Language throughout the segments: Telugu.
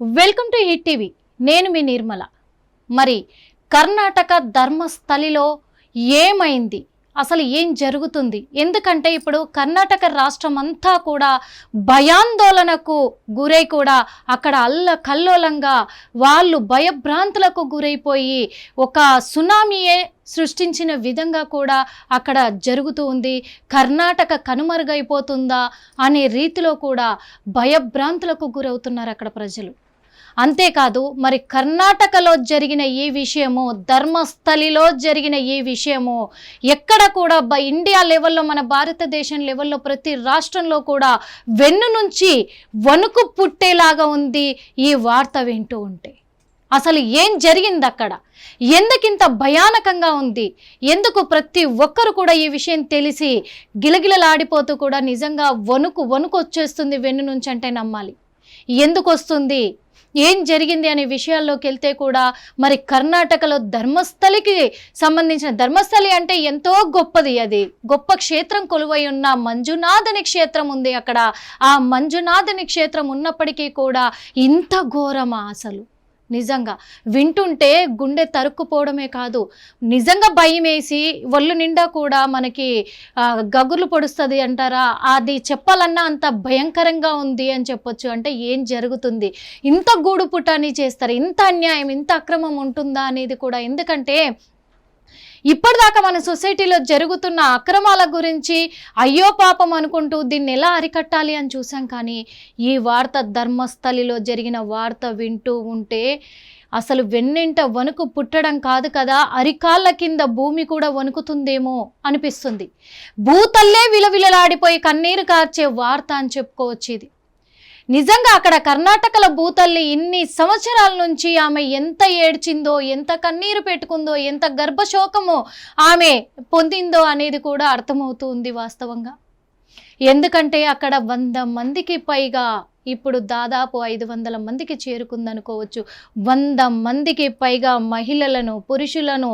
Welcome to hit TV. నేను మీ నిర్మల. మరి కర్ణాటక ధర్మస్థలిలో ఏమైంది? అసలు ఏం జరుగుతుంది? ఎందుకంటే ఇప్పుడు కర్ణాటక రాష్ట్రం అంతా కూడా భయాందోళనకు గురై కూడా అక్కడ అల్ల కల్లోలంగా వాళ్ళు భయభ్రాంతులకు గురైపోయి ఒక సునామీయే సృష్టించిన విధంగా కూడా అక్కడ జరుగుతూ ఉంది. కర్ణాటక కనుమరుగైపోతుందా అనే రీతిలో కూడా భయభ్రాంతులకు గురవుతున్నారు అక్కడ ప్రజలు. అంతేకాదు మరి కర్ణాటకలో జరిగిన ఈ విషయము ధర్మస్థలిలో జరిగిన ఈ విషయము ఎక్కడ కూడా బ ఇండియా లెవెల్లో మన భారతదేశం లెవెల్లో ప్రతి రాష్ట్రంలో కూడా వెన్ను నుంచి వణుకు పుట్టేలాగా ఉంది ఈ వార్త వింటూ ఉంటే. అసలు ఏం జరిగింది అక్కడ? ఎందుకింత భయానకంగా ఉంది? ఎందుకు ప్రతి ఒక్కరు కూడా ఈ విషయం తెలిసి గిలగిలలాడిపోతూ కూడా నిజంగా వణుకు వణుకు వచ్చేస్తుంది వెన్ను నుంచి అంటే నమ్మాలి. ఎందుకు వస్తుంది? ఏం జరిగింది అనే విషయాల్లోకి వెళ్తే కూడా మరి కర్ణాటకలో ధర్మస్థలికి సంబంధించిన ధర్మస్థలి అంటే ఎంతో గొప్పది అది. గొప్ప క్షేత్రం కొలువై ఉన్న మంజునాథని క్షేత్రం ఉంది అక్కడ. ఆ మంజునాథని క్షేత్రం ఉన్నప్పటికీ కూడా ఇంత ఘోరమా అసలు? నిజంగా. వింటుంటే గుండె తరుక్కుపోవడమే కాదు నిజంగా భయం వేసి ఒళ్ళు నిండా కూడా మనకి గగుర్లు పొడుస్తుంది అంటారా? అది చెప్పాలన్నా అంత భయంకరంగా ఉంది అని చెప్పొచ్చు. అంటే ఏం జరుగుతుంది? ఇంత గూడు పుటాని చేస్తారు ఇంత అన్యాయం ఇంత అక్రమం ఉంటుందా అనేది కూడా. ఎందుకంటే ఇప్పటిదాకా మన సొసైటీలో జరుగుతున్న అక్రమాల గురించి అయ్యో పాపం అనుకుంటూ దీన్ని ఎలా అరికట్టాలి అని చూసాం కానీ ఈ వార్త ధర్మస్థలిలో జరిగిన వార్త వింటూ ఉంటే అసలు వెన్నింట వణుకు పుట్టడం కాదు కదా అరికాళ్ళ కింద భూమి కూడా వణుకుతుందేమో అనిపిస్తుంది. భూతల్లే విలవిలలాడిపోయి కన్నీరు కార్చే వార్త అని చెప్పుకోవచ్చు ఇది. నిజంగా అక్కడ కర్ణాటకల భూతల్లి ఇన్ని సంవత్సరాల నుంచి ఆమె ఎంత ఏడ్చిందో ఎంత కన్నీరు పెట్టుకుందో ఎంత గర్భశోకమో ఆమె పొందిందో అనేది కూడా అర్థమవుతుంది వాస్తవంగా. ఎందుకంటే అక్కడ వంద మందికి పైగా ఇప్పుడు దాదాపు ఐదు వందల మందికి చేరుకుందనుకోవచ్చు. వంద మందికి పైగా మహిళలను పురుషులను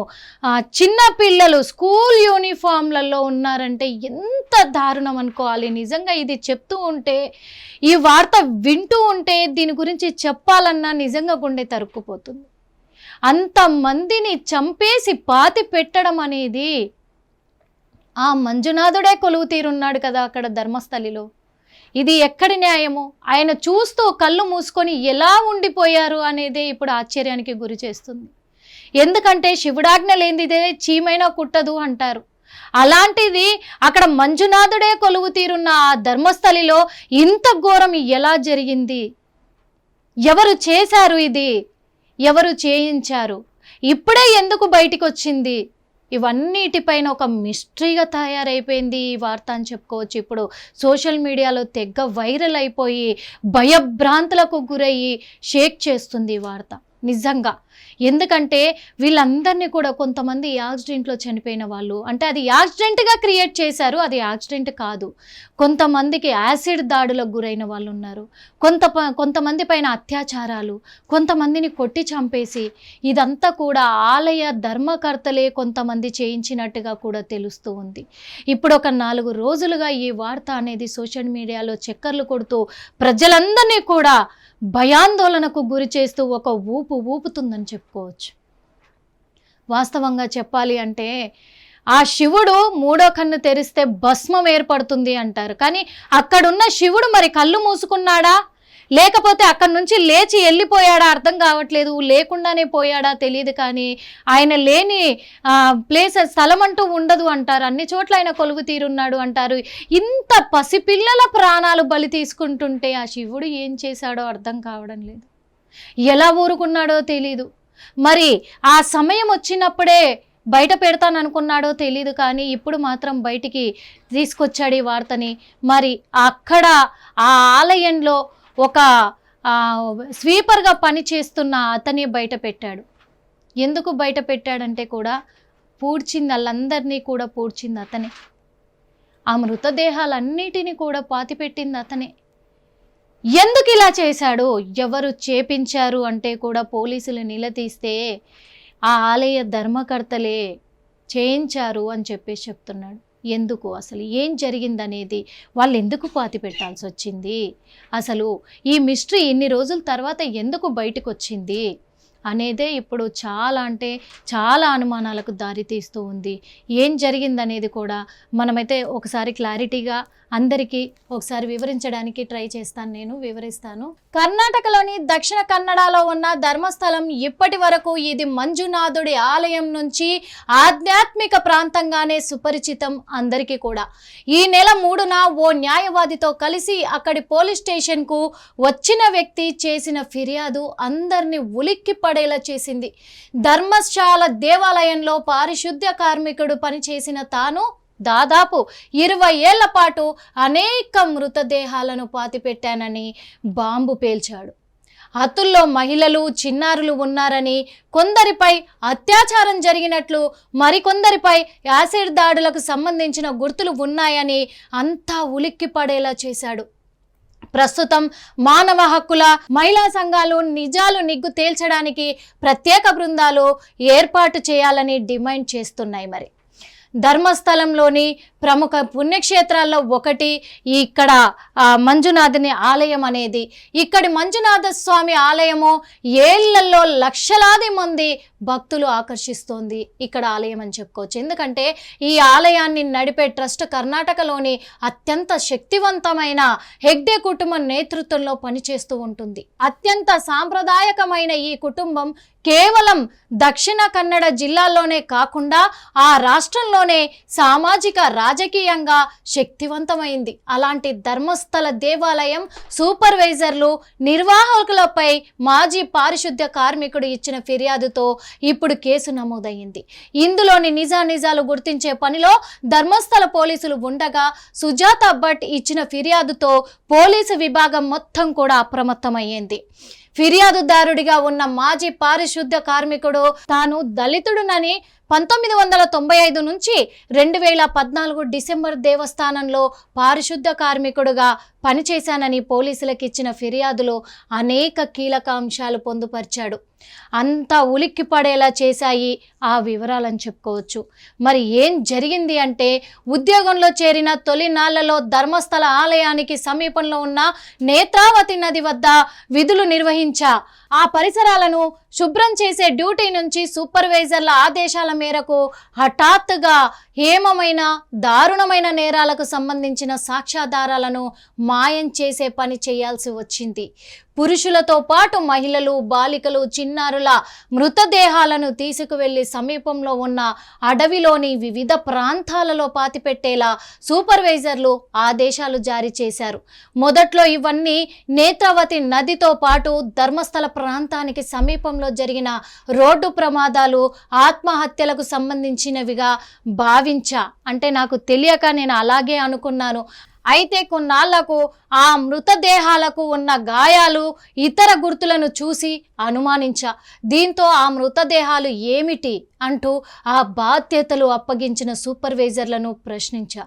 చిన్న పిల్లలు స్కూల్ యూనిఫామ్లలో ఉన్నారంటే ఎంత దారుణం అనుకోవాలి. నిజంగా ఇది చెప్తూ ఉంటే ఈ వార్త వింటూ ఉంటే దీని గురించి చెప్పాలన్నా నిజంగా గుండె తరుక్కుపోతుంది. అంతమందిని చంపేసి పాతి పెట్టడం అనేది ఆ మంజునాథుడే కొలువు తీరున్నాడు కదా అక్కడ ధర్మస్థలిలో. ఇది ఎక్కడి న్యాయము? ఆయన చూస్తూ కళ్ళు మూసుకొని ఎలా ఉండిపోయారు అనేదే ఇప్పుడు ఆశ్చర్యానికి గురి చేస్తుంది. ఎందుకంటే శివుడాజ్ఞ లేనిదే చీమైనా కుట్టదు అంటారు. అలాంటిది అక్కడ మంజునాథుడే కొలువు తీరున్న ఆ ధర్మస్థలిలో ఇంత ఘోరం ఎలా జరిగింది? ఎవరు చేశారు ఇది? ఎవరు చేయించారు? ఇప్పుడే ఎందుకు బయటికి వచ్చింది ఇవన్నిటిపైన ఒక మిస్టరీగా తయారైపోయింది ఈ వార్త అని చెప్పుకోవచ్చు. ఇప్పుడు సోషల్ మీడియాలో తెగ్గ వైరల్ అయిపోయి భయభ్రాంతులకు గురయ్యి షేక్ చేస్తుంది ఈ వార్త. నిజంగా. ఎందుకంటే వీళ్ళందరినీ కూడా కొంతమంది యాక్సిడెంట్లో చనిపోయిన వాళ్ళు. అంటే అది యాక్సిడెంట్గా క్రియేట్ చేశారు అది యాక్సిడెంట్ కాదు. కొంతమందికి యాసిడ్ దాడులకు గురైన వాళ్ళు ఉన్నారు కొంత కొంతమంది పైన అత్యాచారాలు కొంతమందిని కొట్టి చంపేసి ఇదంతా కూడా ఆలయ ధర్మకర్తలే కొంతమంది చేయించినట్టుగా కూడా తెలుస్తూ ఉంది. ఇప్పుడు ఒక నాలుగు రోజులుగా ఈ వార్త అనేది సోషల్ మీడియాలో చక్కర్లు కొడుతూ ప్రజలందరినీ కూడా భయాందోళనకు గురి చేస్తూ ఒక ఊపు ఊపు ఊపుతుందని చెప్పుకోవచ్చు. వాస్తవంగా చెప్పాలి అంటే ఆ శివుడు మూడో కన్ను తెరిస్తే భస్మం ఏర్పడుతుంది అంటారు. కానీ అక్కడున్న శివుడు మరి కళ్ళు మూసుకున్నాడా? లేకపోతే అక్కడి నుంచి లేచి వెళ్ళిపోయాడా? అర్థం కావట్లేదు. లేకుండానే పోయాడా తెలియదు కానీ ఆయన లేని ప్లేస్ స్థలం అంటూ ఉండదు అంటారు. అన్ని చోట్ల ఆయన కొలువు తీరున్నాడు అంటారు. ఇంత పసిపిల్లల ప్రాణాలు బలి తీసుకుంటుంటే ఆ శివుడు ఏం చేశాడో అర్థం కావడం లేదు. ఎలా ఊరుకున్నాడో తెలీదు. మరి ఆ సమయం వచ్చినప్పుడే బయట పెడతాను అనుకున్నాడో తెలీదు కానీ ఇప్పుడు మాత్రం బయటికి తీసుకొచ్చాడు ఈ వార్తని. మరి అక్కడ ఆ ఆలయంలో ఒక స్వీపర్గా పనిచేస్తున్న అతనే బయట పెట్టాడు. ఎందుకు బయట పెట్టాడంటే కూడా పూడ్చింది వాళ్ళందరినీ కూడా పూడ్చింది అతనే. ఆ మృతదేహాలన్నిటినీ కూడా పాతిపెట్టింది అతనే. ఎందుకు ఇలా చేశాడు? ఎవరు చేపించారు అంటే కూడా పోలీసులు నిలదీస్తే ఆ ఆలయ ధర్మకర్తలే చేయించారు అని చెప్పేసి చెప్తున్నాడు. ఎందుకు? అసలు ఏం జరిగిందనేది వాళ్ళు ఎందుకు పాతి పెట్టాల్సి వచ్చింది అసలు ఈ మిస్టరీ ఇన్ని రోజుల తర్వాత ఎందుకు బయటకు వచ్చింది అనేదే ఇప్పుడు చాలా అంటే చాలా అనుమానాలకు దారితీస్తూ ఉంది. ఏం జరిగిందనేది కూడా మనమైతే ఒకసారి క్లారిటీగా అందరికీ ఒకసారి వివరించడానికి ట్రై చేస్తాను నేను వివరిస్తాను. కర్ణాటకలోని దక్షిణ కన్నడలో ఉన్న ధర్మస్థలం ఇప్పటి వరకు ఇది మంజునాథుడి ఆలయం నుంచి ఆధ్యాత్మిక ప్రాంతంగానే సుపరిచితం అందరికీ కూడా. ఈ నెల మూడున ఓ న్యాయవాదితో కలిసి అక్కడి పోలీస్ స్టేషన్కు వచ్చిన వ్యక్తి చేసిన ఫిర్యాదు అందరినీ ఉలిక్కి పడేలా చేసింది. ధర్మశాల దేవాలయంలో పారిశుద్ధ్య కార్మికుడు పనిచేసిన తాను దాదాపు ఇరవై ఏళ్ళ పాటు అనేక మృతదేహాలను పాతిపెట్టానని బాంబు పేల్చాడు. హతుల్లో మహిళలు చిన్నారులు ఉన్నారని కొందరిపై అత్యాచారం జరిగినట్లు మరికొందరిపై యాసిడ్ దాడులకు సంబంధించిన గుర్తులు ఉన్నాయని అంతా ఉలిక్కిపడేలా చేశాడు. ప్రస్తుతం మానవ హక్కుల మహిళా సంఘాలు నిజాలు నిగ్గు తేల్చడానికి ప్రత్యేక బృందాలు ఏర్పాటు చేయాలని డిమాండ్ చేస్తున్నాయి మరి. ధర్మస్థలంలోని ప్రముఖ పుణ్యక్షేత్రాల్లో ఒకటి. ఇక్కడ మంజునాథుని ఆలయం అనేది. ఇక్కడి మంజునాథ స్వామి ఆలయము ఏళ్ళలో లక్షలాది మంది భక్తులు ఆకర్షిస్తోంది ఇక్కడ ఆలయం అని చెప్పుకోవచ్చు. ఎందుకంటే ఈ ఆలయాన్ని నడిపే ట్రస్ట్ కర్ణాటకలోని అత్యంత శక్తివంతమైన హెగ్డే కుటుంబం నేతృత్వంలో పనిచేస్తూ ఉంటుంది. అత్యంత సాంప్రదాయకమైన ఈ కుటుంబం కేవలం దక్షిణ కన్నడ జిల్లాల్లోనే కాకుండా ఆ రాష్ట్రంలోనే సామాజిక రాజకీయంగా శక్తివంతమైంది. అలాంటి ధర్మస్థల దేవాలయం సూపర్వైజర్లు నిర్వాహకులపై మాజీ పారిశుద్ధ్య కార్మికుడు ఇచ్చిన ఫిర్యాదుతో ఇప్పుడు కేసు నమోదయ్యింది. ఇందులోని నిజానిజాలు గుర్తించే పనిలో ధర్మస్థల పోలీసులు ఉండగా సుజాత భట్ ఇచ్చిన ఫిర్యాదుతో పోలీసు విభాగం మొత్తం కూడా అప్రమత్తమయ్యింది. ఫిర్యాదుదారుడిగా ఉన్న మాజీ పారిశుద్ధ కార్మికుడు తాను దళితుడునని పంతొమ్మిది వందల తొంభై ఐదు నుంచి రెండు వేల పద్నాలుగు డిసెంబర్ దేవస్థానంలో పారిశుద్ధ కార్మికుడుగా పనిచేశానని పోలీసులకు ఇచ్చిన ఫిర్యాదులో అనేక కీలక అంశాలు పొందుపరిచాడు. అంతా ఉలిక్కి పడేలా చేశాయి ఆ వివరాలని చెప్పుకోవచ్చు. మరి ఏం జరిగింది అంటే ఉద్యోగంలో చేరిన తొలి నాళ్ళలో ధర్మస్థల ఆలయానికి సమీపంలో ఉన్న నేత్రావతి నది వద్ద విధులు నిర్వహించా ఆ పరిసరాలను శుభ్రం చేసే డ్యూటీ నుంచి సూపర్వైజర్ల ఆదేశాల మేరకు హఠాత్తుగా హేమమైన దారుణమైన నేరాలకు సంబంధించిన సాక్ష్యాధారాలను మాయం చేసే పని చేయాల్సి వచ్చింది. పురుషులతో పాటు మహిళలు బాలికలు చిన్నారుల మృతదేహాలను తీసుకువెళ్ళి సమీపంలో ఉన్న అడవిలోని వివిధ ప్రాంతాలలో పాతిపెట్టేలా సూపర్వైజర్లు ఆదేశాలు జారీ చేశారు. మొదట్లో ఇవన్నీ నేత్రావతి నదితో పాటు ధర్మస్థల ప్రాంతానికి సమీపంలో జరిగిన రోడ్డు ప్రమాదాలు ఆత్మహత్యలకు సంబంధించినవిగా భావించా. అంటే నాకు తెలియక నేను అలాగే అనుకున్నాను. అయితే కొన్నాళ్ళకు ఆ మృతదేహాలకు ఉన్న గాయాలు ఇతర గుర్తులను చూసి అనుమానించా. దీంతో ఆ మృతదేహాలు ఏమిటి అంటూ ఆ బాధ్యతలు అప్పగించిన సూపర్వైజర్లను ప్రశ్నించా.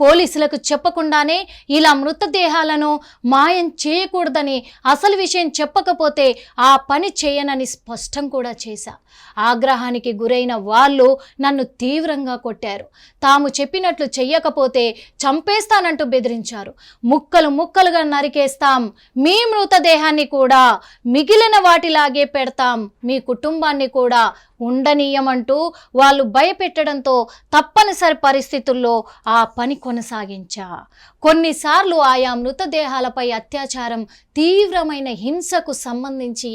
పోలీసులకు చెప్పకుండానే ఇలా మృతదేహాలను మాయం చేయకూడదని అసలు విషయం చెప్పకపోతే ఆ పని చేయనని స్పష్టం కూడా చేశా. ఆగ్రహానికి గురైన వాళ్ళు నన్ను తీవ్రంగా కొట్టారు. తాము చెప్పినట్లు చెయ్యకపోతే చంపేస్తానంటూ బెదిరించారు. ముక్కలు ముక్కలుగా నరికేస్తాం. మీ మృతదేహాన్ని కూడా మిగిలిన వాటిలాగే పెడతాం. మీ కుటుంబాన్ని కూడా ఉండనీయమంటూ వాళ్ళు భయపెట్టడంతో తప్పనిసరి పరిస్థితుల్లో ఆ పని కొనసాగించా. కొన్నిసార్లు ఆయా మృతదేహాలపై అత్యాచారం తీవ్రమైన హింసకు సంబంధించి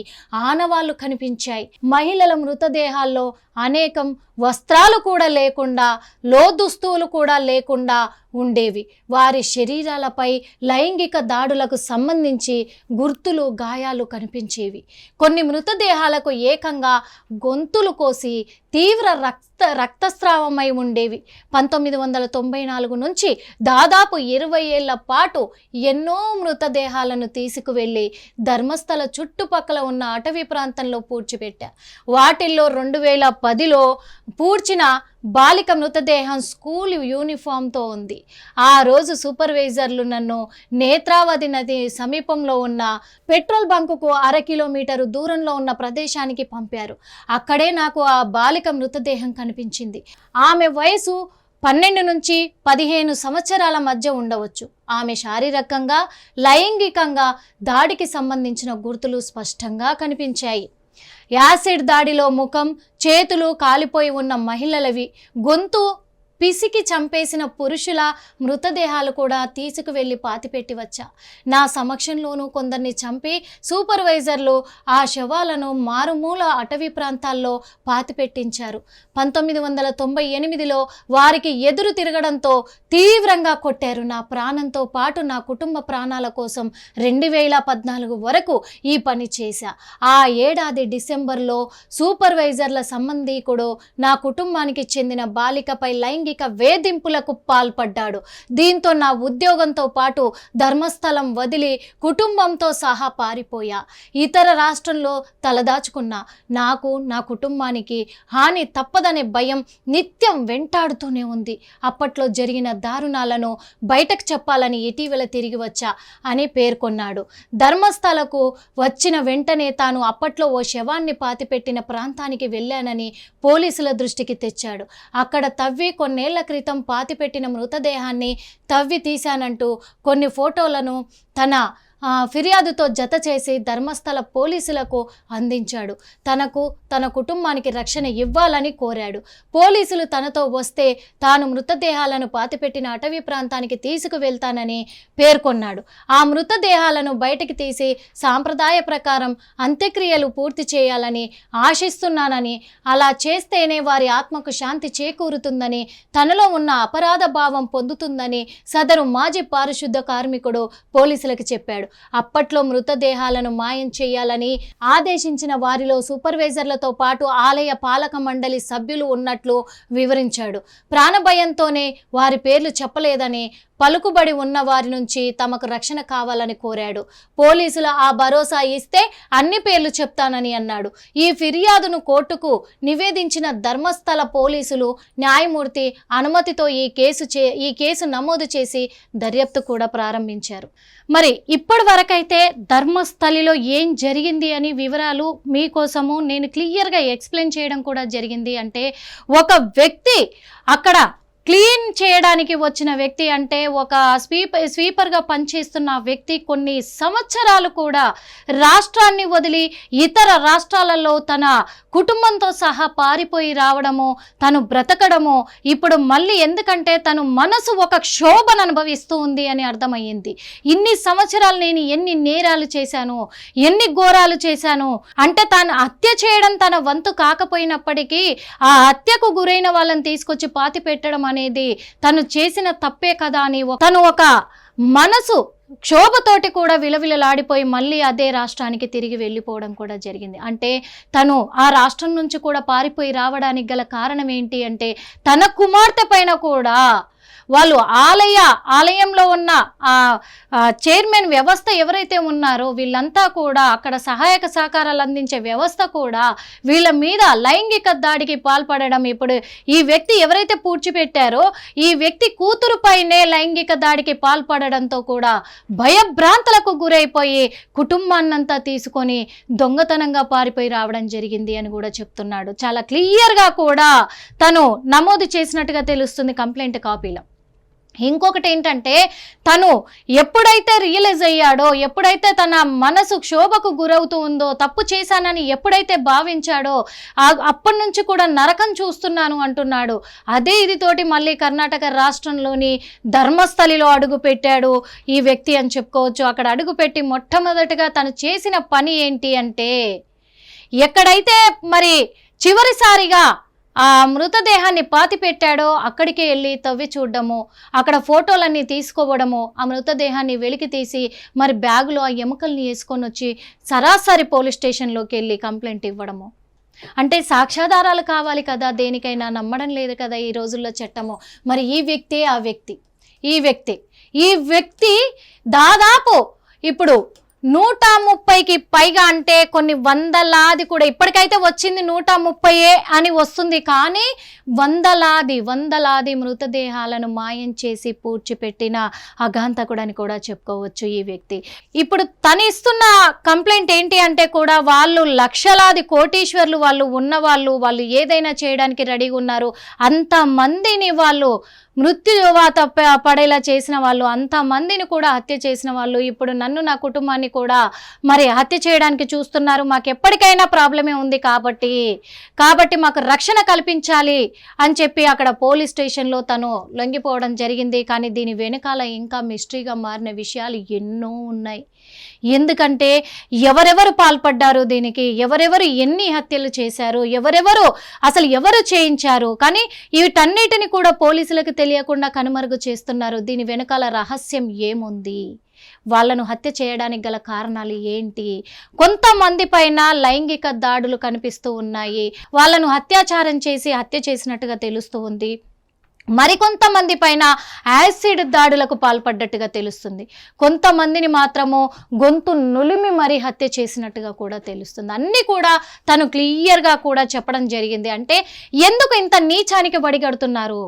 ఆనవాళ్ళు కనిపించాయి. మహిళల మృతదేహాల్లో అనేకం వస్త్రాలు కూడా లేకుండా లోదుస్తువులు కూడా లేకుండా ఉండేవి. వారి శరీరాలపై లైంగిక దాడులకు సంబంధించి గుర్తులు గాయాలు కనిపించేవి. కొన్ని మృతదేహాలకు ఏకంగా గొంతులు కోసి తీవ్ర రక్త రక్తస్రావమై ఉండేవి. పంతొమ్మిది వందల తొంభై నాలుగు నుంచి దాదాపు ఇరవై ఏళ్ళ పాటు ఎన్నో మృతదేహాలను తీసుకువెళ్ళి ధర్మస్థల చుట్టుపక్కల ఉన్న అటవీ ప్రాంతంలో పూడ్చిపెట్టా. వాటిల్లో రెండు వేల పదిలో పూడ్చిన బాలిక మృతదేహం స్కూల్ యూనిఫామ్తో ఉంది. ఆ రోజు సూపర్వైజర్లు నన్ను నేత్రావతి నది సమీపంలో ఉన్న పెట్రోల్ బంకుకు అర కిలోమీటరు దూరంలో ఉన్న ప్రదేశానికి పంపారు. అక్కడే నాకు ఆ బాలిక మృతదేహం కనిపించింది. ఆమె వయసు పన్నెండు నుంచి పదిహేను సంవత్సరాల మధ్య ఉండవచ్చు. ఆమె శారీరకంగా లైంగికంగా దాడికి సంబంధించిన గుర్తులు స్పష్టంగా కనిపించాయి. యాసిడ్ దాడిలో ముఖం చేతులు కాలిపోయి ఉన్న మహిళలవి గొంతు పిసికి చంపేసిన పురుషుల మృతదేహాలు కూడా తీసుకువెళ్ళి పాతిపెట్టి వచ్చా. నా సమక్షంలోనూ కొందరిని చంపి సూపర్వైజర్లు ఆ శవాలను మారుమూల అటవీ ప్రాంతాల్లో పాతిపెట్టించారు. పంతొమ్మిది వందల తొంభై ఎనిమిదిలో వారికి ఎదురు తిరగడంతో తీవ్రంగా కొట్టారు. నా ప్రాణంతో పాటు నా కుటుంబ ప్రాణాల కోసం రెండు వేల పద్నాలుగు వరకు ఈ పని చేశా. ఆ ఏడాది డిసెంబర్లో సూపర్వైజర్ల సంబంధీకుడు నా కుటుంబానికి చెందిన బాలికపై లైంగిక లైంగిక వేధింపులకు పాల్పడ్డాడు. దీంతో నా ఉద్యోగంతో పాటు ధర్మస్థలం వదిలి కుటుంబంతో సహా పారిపోయా. ఇతర రాష్ట్రంలో తలదాచుకున్నా. నాకు నా కుటుంబానికి హాని తప్పదనే భయం నిత్యం వెంటాడుతూనే ఉంది. అప్పట్లో జరిగిన దారుణాలను బయటకు చెప్పాలని ఇటీవల తిరిగి వచ్చా అని పేర్కొన్నాడు ధర్మస్థలకు వచ్చిన వెంటనే తాను అప్పట్లో ఓ శవాన్ని పాతిపెట్టిన ప్రాంతానికి వెళ్ళానని పోలీసుల దృష్టికి తెచ్చాడు. అక్కడ తవ్వి కొన్నేళ్ళ క్రితం పాతిపెట్టిన మృతదేహాన్ని తవ్వి తీశానంటూ కొన్ని ఫోటోలను తన ఫిర్యాదుతో జత చేసి ధర్మస్థల పోలీసులకు అందించాడు. తనకు తన కుటుంబానికి రక్షణ ఇవ్వాలని కోరాడు. పోలీసులు తనతో వస్తే తాను మృతదేహాలను పాతిపెట్టిన అటవీ ప్రాంతానికి తీసుకువెళ్తానని పేర్కొన్నాడు. ఆ మృతదేహాలను బయటకు తీసి సాంప్రదాయ ప్రకారం అంత్యక్రియలు పూర్తి చేయాలని ఆశిస్తున్నానని అలా చేస్తేనే వారి ఆత్మకు శాంతి చేకూరుతుందని తనలో ఉన్న అపరాధ భావం పొందుతుందని సదరు మాజీ పారిశుద్ధ కార్మికుడు పోలీసులకు చెప్పాడు. అప్పట్లో మృతదేహాలను మాయం చేయాలని ఆదేశించిన వారిలో సూపర్వైజర్లతో పాటు ఆలయ పాలక మండలి సభ్యులు ఉన్నట్లు వివరించాడు. ప్రాణభయంతోనే వారి పేర్లు చెప్పలేదని పలుకుబడి ఉన్న వారి నుంచి తమకు రక్షణ కావాలని కోరాడు. పోలీసులు ఆ భరోసా ఇస్తే అన్ని పేర్లు చెప్తానని అన్నాడు. ఈ ఫిర్యాదును కోర్టుకు నివేదించిన ధర్మస్థల పోలీసులు న్యాయమూర్తి అనుమతితో ఈ కేసు చే ఈ కేసు నమోదు చేసి దర్యాప్తు కూడా ప్రారంభించారు. మరి ఇప్పటి వరకైతే ధర్మస్థలిలో ఏం జరిగింది అని వివరాలు మీకోసము నేను క్లియర్గా ఎక్స్ప్లెయిన్ చేయడం కూడా జరిగింది. అంటే ఒక వ్యక్తి అక్కడ క్లీన్ చేయడానికి వచ్చిన వ్యక్తి అంటే ఒక స్వీపర్ స్వీపర్గా పనిచేస్తున్న వ్యక్తి కొన్ని సంవత్సరాలు కూడా రాష్ట్రాన్ని వదిలి ఇతర రాష్ట్రాలలో తన కుటుంబంతో సహా పారిపోయి రావడము తను బ్రతకడము ఇప్పుడు మళ్ళీ ఎందుకంటే తను మనసు ఒక క్షోభను అనుభవిస్తూ ఉంది అని అర్థమయ్యింది. ఇన్ని సంవత్సరాలు నేను ఎన్ని నేరాలు చేశాను ఎన్ని ఘోరాలు చేశాను అంటే తాను హత్య చేయడం తన వంతు కాకపోయినప్పటికీ ఆ హత్యకు గురైన వాళ్ళని తీసుకొచ్చి పాతి పెట్టడం అనేది తను చేసిన తప్పే కదా అని తను ఒక మనసు క్షోభతోటి కూడా విలవిలలాడిపోయి మళ్ళీ అదే రాష్ట్రానికి తిరిగి వెళ్ళిపోవడం కూడా జరిగింది. అంటే తను ఆ రాష్ట్రం నుంచి కూడా పారిపోయి రావడానికి గల కారణం ఏంటి అంటే తన కుమార్తె పైన కూడా వాళ్ళు ఆలయ ఆలయంలో ఉన్న ఆ చైర్మన్ వ్యవస్థ ఎవరైతే ఉన్నారో వీళ్ళంతా కూడా అక్కడ సహాయక సహకారాలు అందించే వ్యవస్థ కూడా వీళ్ళ మీద లైంగిక దాడికి పాల్పడడం. ఇప్పుడు ఈ వ్యక్తి ఎవరైతే పూడ్చిపెట్టారో ఈ వ్యక్తి కూతురుపైనే లైంగిక దాడికి పాల్పడడంతో కూడా భయభ్రాంతులకు గురైపోయి కుటుంబాన్నంతా తీసుకొని దొంగతనంగా పారిపోయి రావడం జరిగింది అని కూడా చెప్తున్నాడు. చాలా క్లియర్గా కూడా తను నమోదు చేసినట్టుగా తెలుస్తుంది కంప్లైంట్ కాపీలో. ఇంకొకటి ఏంటంటే తను ఎప్పుడైతే రియలైజ్ అయ్యాడో ఎప్పుడైతే తన మనసు క్షోభకు గురవుతూ ఉందో తప్పు చేశానని ఎప్పుడైతే భావించాడో అప్పటి నుంచి కూడా నరకం చూస్తున్నాను అంటున్నాడు. అదే ఇదితోటి మళ్ళీ కర్ణాటక రాష్ట్రంలోని ధర్మస్థలిలో అడుగు పెట్టాడు ఈ వ్యక్తి అని చెప్పుకోవచ్చు. అక్కడ అడుగుపెట్టి మొట్టమొదటిగా తను చేసిన పని ఏంటి అంటే ఎక్కడైతే మరి చివరిసారిగా ఆ మృతదేహాన్ని పాతి పెట్టాడో అక్కడికే వెళ్ళి తవ్వి చూడడము అక్కడ ఫోటోలన్నీ తీసుకోవడము ఆ మృతదేహాన్ని వెలికి తీసి మరి బ్యాగులో ఆ ఎముకల్ని వేసుకొని వచ్చి సరాసరి పోలీస్ స్టేషన్లోకి వెళ్ళి కంప్లైంట్ ఇవ్వడము. అంటే సాక్ష్యాధారాలు కావాలి కదా దేనికైనా నమ్మడం లేదు కదా ఈ రోజుల్లో చట్టము. మరి ఈ వ్యక్తే ఆ వ్యక్తి ఈ వ్యక్తి ఈ వ్యక్తి దాదాపు ఇప్పుడు నూట ముప్పైకి పైగా అంటే కొన్ని వందలాది కూడా ఇప్పటికైతే వచ్చింది నూట ముప్పైయే అని వస్తుంది. కానీ వందలాది వందలాది మృతదేహాలను మాయం చేసి పూడ్చిపెట్టిన అగాంతకుడని కూడా చెప్పుకోవచ్చు ఈ వ్యక్తి. ఇప్పుడు తను ఇస్తున్న కంప్లైంట్ ఏంటి అంటే కూడా వాళ్ళు లక్షలాది కోటీశ్వర్లు వాళ్ళు ఉన్నవాళ్ళు వాళ్ళు ఏదైనా చేయడానికి రెడీగా ఉన్నారు. అంతమందిని వాళ్ళు మృత్యువాత ప- పడేలా చేసిన వాళ్ళు అంతమందిని కూడా హత్య చేసిన వాళ్ళు ఇప్పుడు నన్ను నా కుటుంబాన్ని కూడా మరి హత్య చేయడానికి చూస్తున్నారు. మాకు ఎప్పటికైనా ప్రాబ్లమే ఉంది కాబట్టి కాబట్టి మాకు రక్షణ కల్పించాలి అని చెప్పి అక్కడ పోలీస్ స్టేషన్లో తను లొంగిపోవడం జరిగింది. కానీ దీని వెనకాల ఇంకా మిస్టరీగా మారిన విషయాలు ఎన్నో ఉన్నాయి. ఎందుకంటే ఎవరెవరు పాల్పడ్డారు దీనికి ఎవరెవరు ఎన్ని హత్యలు చేశారు ఎవరెవరు అసలు ఎవరు చేయించారు? కానీ వీటన్నిటిని కూడా పోలీసులకు తెలియకుండా కనుమరుగు చేస్తున్నారు. దీని వెనకాల రహస్యం ఏముంది? వాళ్ళను హత్య చేయడానికి గల కారణాలు ఏంటి? కొంతమంది పైన లైంగిక దాడులు కనిపిస్తూ ఉన్నాయి. వాళ్ళను అత్యాచారం చేసి హత్య చేసినట్టుగా తెలుస్తూ ఉంది. మరికొంతమంది పైన యాసిడ్ దాడులకు పాల్పడ్డట్టుగా తెలుస్తుంది. కొంతమందిని మాత్రము గొంతు నులిమి మరీ హత్య చేసినట్టుగా కూడా తెలుస్తుంది. అన్నీ కూడా తను క్లియర్గా కూడా చెప్పడం జరిగింది. అంటే ఎందుకు ఇంత నీచానికి బడిగడుతున్నారు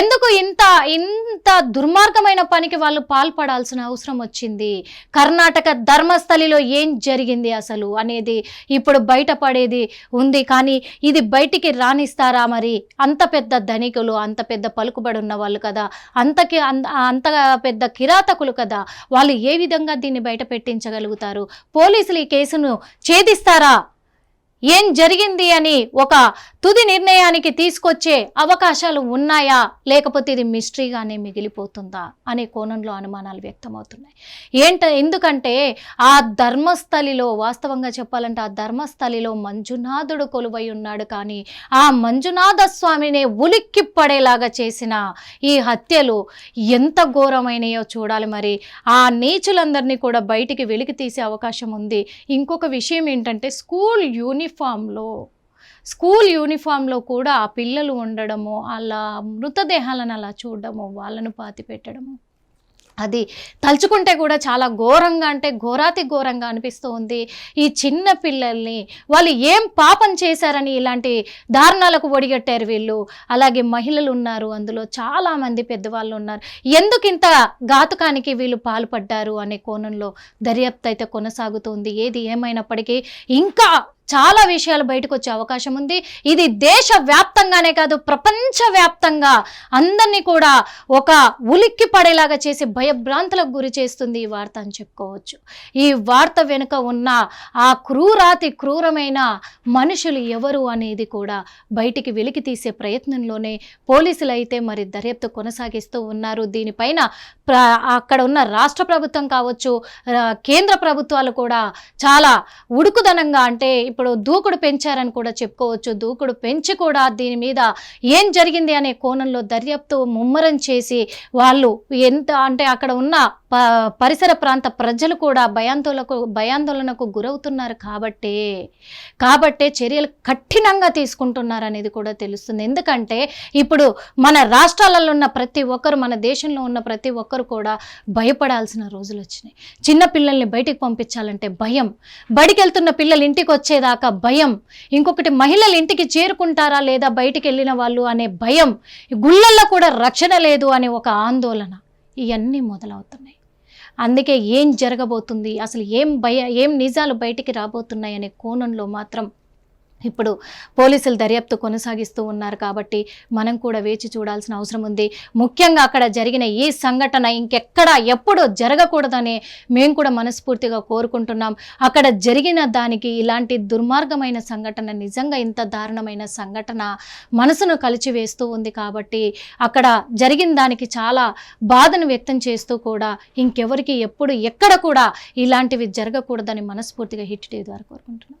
ఎందుకు ఇంత ఇంత దుర్మార్గమైన పనికి వాళ్ళు పాల్పడాల్సిన అవసరం వచ్చింది? కర్ణాటక ధర్మస్థలిలో ఏం జరిగింది అసలు అనేది ఇప్పుడు బయటపడేది ఉంది. కానీ ఇది బయటికి రాణిస్తారా మరి? అంత పెద్ద ధనికులు అంత పెద్ద పలుకుబడి ఉన్న వాళ్ళు కదా. అంతకి అంత అంత పెద్ద కిరాతకులు కదా. వాళ్ళు ఏ విధంగా దీన్ని బయట పెట్టించగలుగుతారు? పోలీసులు ఈ కేసును ఛేదిస్తారా? ఏం జరిగింది అని ఒక తుది నిర్ణయానికి తీసుకొచ్చే అవకాశాలు ఉన్నాయా? లేకపోతే ఇది మిస్టరీగానే మిగిలిపోతుందా? అనే కోణంలో అనుమానాలు వ్యక్తమవుతున్నాయి. ఏంట ఎందుకంటే ఆ ధర్మస్థలిలో వాస్తవంగా చెప్పాలంటే ఆ ధర్మస్థలిలో మంజునాథుడు కొలువై ఉన్నాడు కానీ ఆ మంజునాథ స్వామినే ఉలిక్కి పడేలాగా చేసిన ఈ హత్యలు ఎంత ఘోరమైనయో చూడాలి మరి. ఆ నీచులందరినీ కూడా బయటికి వెలికి తీసే అవకాశం ఉంది. ఇంకొక విషయం ఏంటంటే స్కూల్ యూనిఫామ్లో స్కూల్ యూనిఫామ్లో కూడా ఆ పిల్లలు ఉండడము అలా మృతదేహాలను అలా చూడడము వాళ్ళను పాతి పెట్టడము అది తలుచుకుంటే కూడా చాలా ఘోరంగా అంటే ఘోరాతి ఘోరంగా అనిపిస్తూ ఉంది. ఈ చిన్న పిల్లల్ని వాళ్ళు ఏం పాపం చేశారని ఇలాంటి దారుణాలకు ఒడిగట్టారు వీళ్ళు. అలాగే మహిళలు ఉన్నారు అందులో చాలామంది పెద్దవాళ్ళు ఉన్నారు. ఎందుకు ఇంత ఘాతుకానికి వీళ్ళు పాల్పడ్డారు అనే కోణంలో దర్యాప్తు అయితే కొనసాగుతుంది ఏది ఏమైనప్పటికీ ఇంకా చాలా విషయాలు బయటకు వచ్చే అవకాశం ఉంది. ఇది దేశ వ్యాప్తంగానే కాదు ప్రపంచ వ్యాప్తంగా అందరినీ కూడా ఒక ఉలిక్కి పడేలాగా చేసి భయభ్రాంతులకు గురి చేస్తుంది ఈ వార్త అని చెప్పుకోవచ్చు. ఈ వార్త వెనుక ఉన్న ఆ క్రూరాతి క్రూరమైన మనుషులు ఎవరు అనేది కూడా బయటికి వెలికి తీసే ప్రయత్నంలోనే పోలీసులు అయితే మరి దర్యాప్తు కొనసాగిస్తూ ఉన్నారు. దీనిపైన అక్కడ ఉన్న రాష్ట్ర ప్రభుత్వం కావచ్చు కేంద్ర ప్రభుత్వాలు కూడా చాలా ఉడుకుదనంగా అంటే ఇప్పుడు దూకుడు పెంచారని కూడా చెప్పుకోవచ్చు. దూకుడు పెంచి కూడా దీని మీద ఏం జరిగింది అనే కోణంలో దర్యాప్తు ముమ్మరం చేసి వాళ్ళు ఎంత అంటే అక్కడ ఉన్న ప పరిసర ప్రాంత ప్రజలు కూడా భయాందోళనకు భయాందోళనకు గురవుతున్నారు కాబట్టే కాబట్టే చర్యలు కఠినంగా తీసుకుంటున్నారు అనేది కూడా తెలుస్తుంది. ఎందుకంటే ఇప్పుడు మన రాష్ట్రాలలో ఉన్న ప్రతి ఒక్కరు మన దేశంలో ఉన్న ప్రతి ఒక్కరు కూడా భయపడాల్సిన రోజులు వచ్చినాయి. చిన్న పిల్లల్ని బయటికి పంపించాలంటే భయం. బడికి వెళ్తున్న పిల్లలు ఇంటికి వచ్చేదాకా భయం. ఇంకొకటి మహిళలు ఇంటికి చేరుకుంటారా లేదా బయటికి వెళ్ళిన వాళ్ళు అనే భయం. గుళ్ళల్లో కూడా రక్షణ లేదు అనే ఒక ఆందోళన. ఇవన్నీ మొదలవుతున్నాయి. అందుకే ఏం జరగబోతుంది అసలు ఏం భయ ఏం నిజాలు బయటికి రాబోతున్నాయి అనే కోణంలో మాత్రం ఇప్పుడు పోలీసులు దర్యాప్తు కొనసాగిస్తూ ఉన్నారు కాబట్టి మనం కూడా వేచి చూడాల్సిన అవసరం ఉంది. ముఖ్యంగా అక్కడ జరిగిన ఈ సంఘటన ఇంకెక్కడ ఎప్పుడు జరగకూడదని మేము కూడా మనస్ఫూర్తిగా కోరుకుంటున్నాం. అక్కడ జరిగిన దానికి ఇలాంటి దుర్మార్గమైన సంఘటన నిజంగా ఇంత దారుణమైన సంఘటన మనసును కలిచివేస్తూ ఉంది కాబట్టి అక్కడ జరిగిన దానికి చాలా బాధను వ్యక్తం చేస్తూ కూడా ఇంకెవరికి ఎప్పుడు ఎక్కడ కూడా ఇలాంటివి జరగకూడదని మనస్ఫూర్తిగా హిట్ టీవీ ద్వారా కోరుకుంటున్నాం.